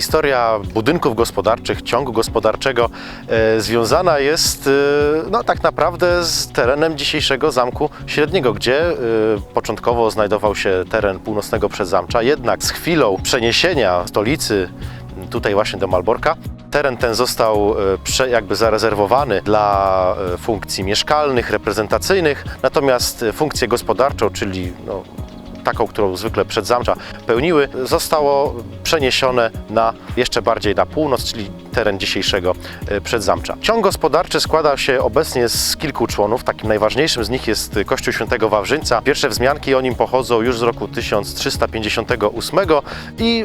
historia budynków gospodarczych, ciągu gospodarczego e, związana jest e, no, tak naprawdę z terenem dzisiejszego Zamku Średniego, gdzie e, początkowo znajdował się teren północnego przedzamcza, jednak z chwilą przeniesienia stolicy tutaj właśnie do Malborka, teren ten został jakby zarezerwowany dla funkcji mieszkalnych, reprezentacyjnych, natomiast funkcję gospodarczą, czyli no, taką, którą zwykle przedzamcza pełniły, zostało przeniesione na jeszcze bardziej na północ, czyli teren dzisiejszego e, przedzamcza. Ciąg gospodarczy składa się obecnie z kilku członów. Takim najważniejszym z nich jest Kościół Świętego Wawrzyńca. Pierwsze wzmianki o nim pochodzą już z roku 1358 i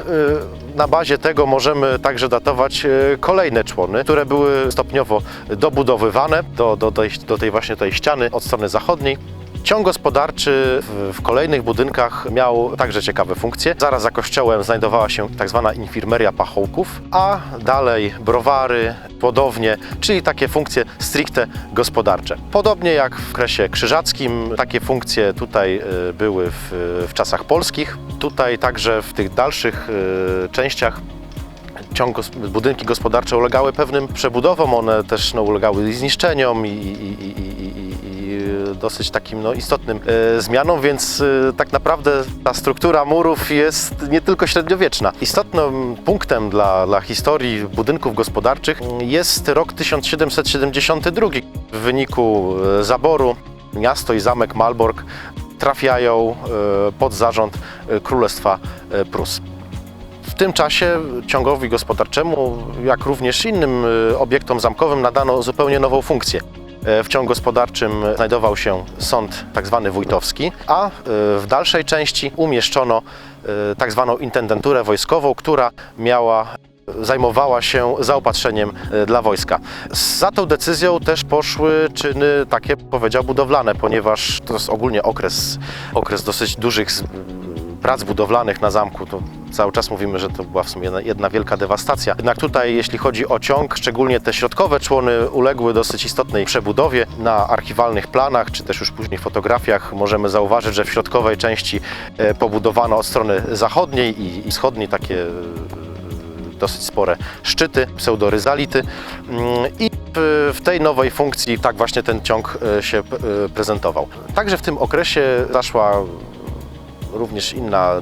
e, na bazie tego możemy także datować e, kolejne człony, które były stopniowo dobudowywane do, do, do tej właśnie tej ściany od strony zachodniej. Ciąg gospodarczy w, kolejnych budynkach miał także ciekawe funkcje. Zaraz za kościołem znajdowała się tak zwana infirmeria pachołków, a dalej browary, płodownie, czyli takie funkcje stricte gospodarcze. Podobnie jak w kresie krzyżackim, takie funkcje tutaj e, były w, w czasach polskich. Tutaj także w tych dalszych e, częściach ciąg, budynki gospodarcze ulegały pewnym przebudowom, one też no, ulegały zniszczeniom i, i, i, i dosyć takim no, istotnym e, zmianom, więc e, tak naprawdę ta struktura murów jest nie tylko średniowieczna. Istotnym punktem dla, dla historii budynków gospodarczych jest rok 1772. W wyniku e, zaboru miasto i zamek Malbork trafiają pod zarząd Królestwa Prus. W tym czasie ciągowi gospodarczemu, jak również innym obiektom zamkowym nadano zupełnie nową funkcję. E, W ciągu gospodarczym znajdował się sąd tak zwany wójtowski, a y, w dalszej części umieszczono y, tak zwaną intendenturę wojskową, która miała zajmowała się zaopatrzeniem dla wojska. Za tą decyzją też poszły czyny takie, powiedział, budowlane, ponieważ to jest ogólnie okres, okres dosyć dużych prac budowlanych na zamku. To cały czas mówimy, że to była w sumie jedna, wielka dewastacja. Jednak tutaj, jeśli chodzi o ciąg, szczególnie te środkowe człony uległy dosyć istotnej przebudowie. Na archiwalnych planach, czy też już później fotografiach możemy zauważyć, że w środkowej części e, pobudowano od strony zachodniej i, i wschodniej takie e, dosyć spore szczyty, pseudoryzality Mm, i w- tej nowej funkcji tak właśnie ten ciąg e, się prezentował. Także w tym okresie zaszła również inna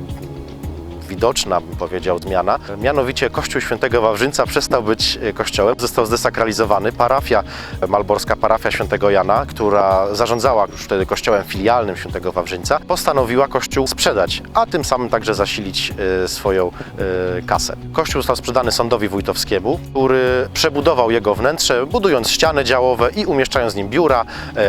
widoczna, bym powiedział, zmiana. Mianowicie Kościół Świętego Wawrzyńca przestał być e, kościołem, został zdesakralizowany. Parafia, malborska parafia Świętego Jana, która zarządzała już wtedy kościołem filialnym Świętego Wawrzyńca, postanowiła kościół sprzedać, a tym samym także zasilić e, swoją e, kasę. Kościół został sprzedany sądowi wójtowskiemu, który przebudował jego wnętrze, budując ściany działowe i umieszczając w nim biura,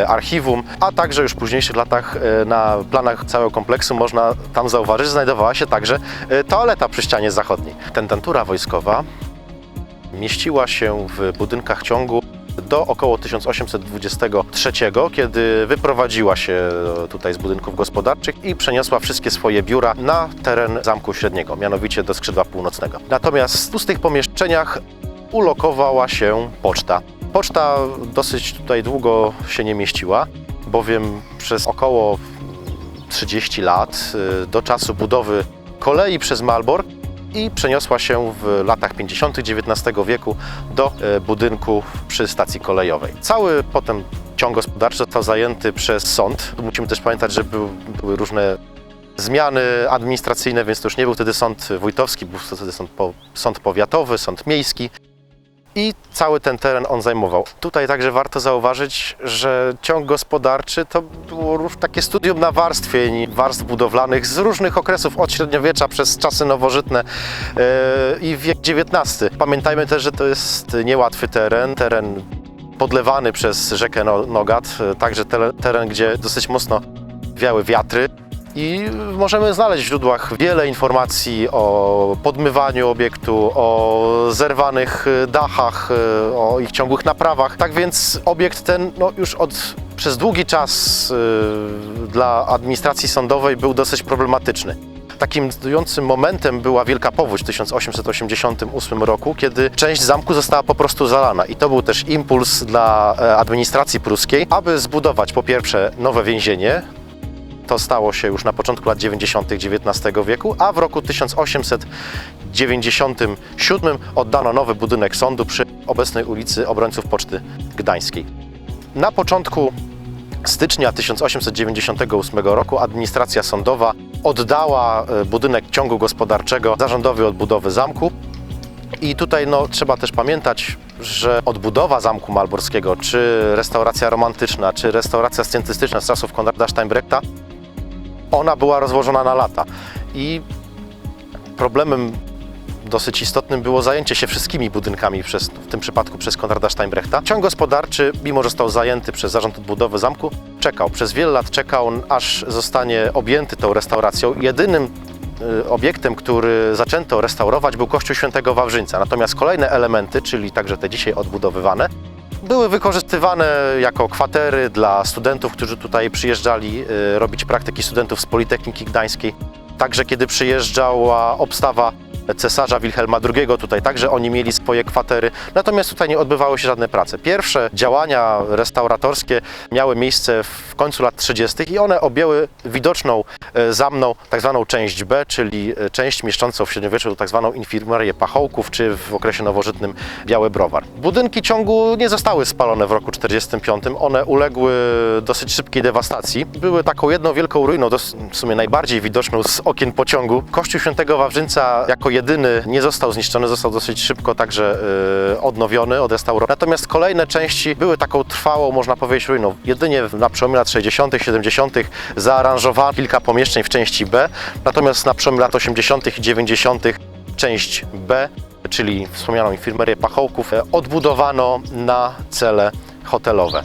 archiwum, a także już w późniejszych latach na planach całego kompleksu można tam zauważyć, że znajdowała się także toaleta przy ścianie zachodniej. Tendentura wojskowa mieściła się w budynkach ciągu do około 1823, kiedy wyprowadziła się tutaj z budynków gospodarczych i przeniosła wszystkie swoje biura na teren Zamku Średniego, mianowicie do skrzydła północnego. Natomiast w pustych pomieszczeniach ulokowała się poczta. Poczta dosyć tutaj długo się nie mieściła, bowiem przez około 30 lat y, do czasu budowy kolei przez Malbork i przeniosła się w latach 50. XIX wieku do e, budynku przy stacji kolejowej. Cały potem ciąg gospodarczy został zajęty przez sąd. Musimy też pamiętać, że był, były różne zmiany administracyjne, więc to już nie był wtedy sąd wójtowski, był wtedy sąd, po, sąd powiatowy, sąd miejski. I cały ten teren on zajmował. Tutaj także warto zauważyć, że ciąg gospodarczy to było takie studium nawarstwień, warstw budowlanych z różnych okresów, od średniowiecza przez czasy nowożytne e, i wiek XIX. Pamiętajmy też, że to jest niełatwy teren, teren podlewany przez rzekę No- Nogat, e, także teren, gdzie dosyć mocno wiały wiatry. I możemy znaleźć w źródłach wiele informacji o podmywaniu obiektu, o zerwanych y, dachach, y, o ich ciągłych naprawach. Tak więc obiekt ten no, już od, przez długi czas y, dla administracji sądowej był dosyć problematyczny. Takim decydującym momentem była Wielka Powódź w 1888 roku, kiedy część zamku została po prostu zalana. I to był też impuls dla e, administracji pruskiej, aby zbudować po pierwsze nowe więzienie, To stało się już na początku lat 90. XIX wieku, a w roku 1897 oddano nowy budynek sądu przy obecnej ulicy Obrońców Poczty Gdańskiej. Na początku stycznia 1898 roku administracja sądowa oddała e, budynek ciągu gospodarczego zarządowi odbudowy zamku. I tutaj no, trzeba też pamiętać, że odbudowa Zamku Malborskiego, czy restauracja romantyczna, czy restauracja scjentystyczna z czasów Konrada Steinbrechta, ona była rozłożona na lata. I problemem dosyć istotnym było zajęcie się wszystkimi budynkami, przez, w tym przypadku przez Konrada Steinbrechta. Ciąg gospodarczy, mimo że został zajęty przez Zarząd Odbudowy Zamku, czekał. Przez wiele lat czekał, aż zostanie objęty tą restauracją. Jedynym y, obiektem, który zaczęto restaurować był Kościół Świętego Wawrzyńca. Natomiast kolejne elementy, czyli także te dzisiaj odbudowywane, były wykorzystywane jako kwatery dla studentów, którzy tutaj przyjeżdżali y, robić praktyki studentów z Politechniki Gdańskiej. Także kiedy przyjeżdżała obstawa cesarza Wilhelma II, tutaj także oni mieli swoje kwatery, natomiast tutaj nie odbywały się żadne prace. Pierwsze działania restauratorskie miały miejsce w końcu lat 30. i one objęły widoczną e, za mną tak zwaną część B, czyli e, część mieszczącą w średniowieczu tak zwaną infirmarię pachołków, czy w okresie nowożytnym biały browar. Budynki ciągu nie zostały spalone w roku 45, one uległy dosyć szybkiej dewastacji. Były taką jedną wielką ruiną, w sumie najbardziej widoczną z okien pociągu. Kościół Świętego Wawrzyńca jako jedyny nie został zniszczony, został dosyć szybko także e, odnowiony, odrestaurowany. Natomiast kolejne części były taką trwałą, można powiedzieć, ruiną. Jedynie na przełomie lat 60., 70. zaaranżowano kilka pomieszczeń w części B, natomiast na przełomie lat 80. i 90. część B, czyli wspomnianą infirmerię pachołków, e, odbudowano na cele hotelowe.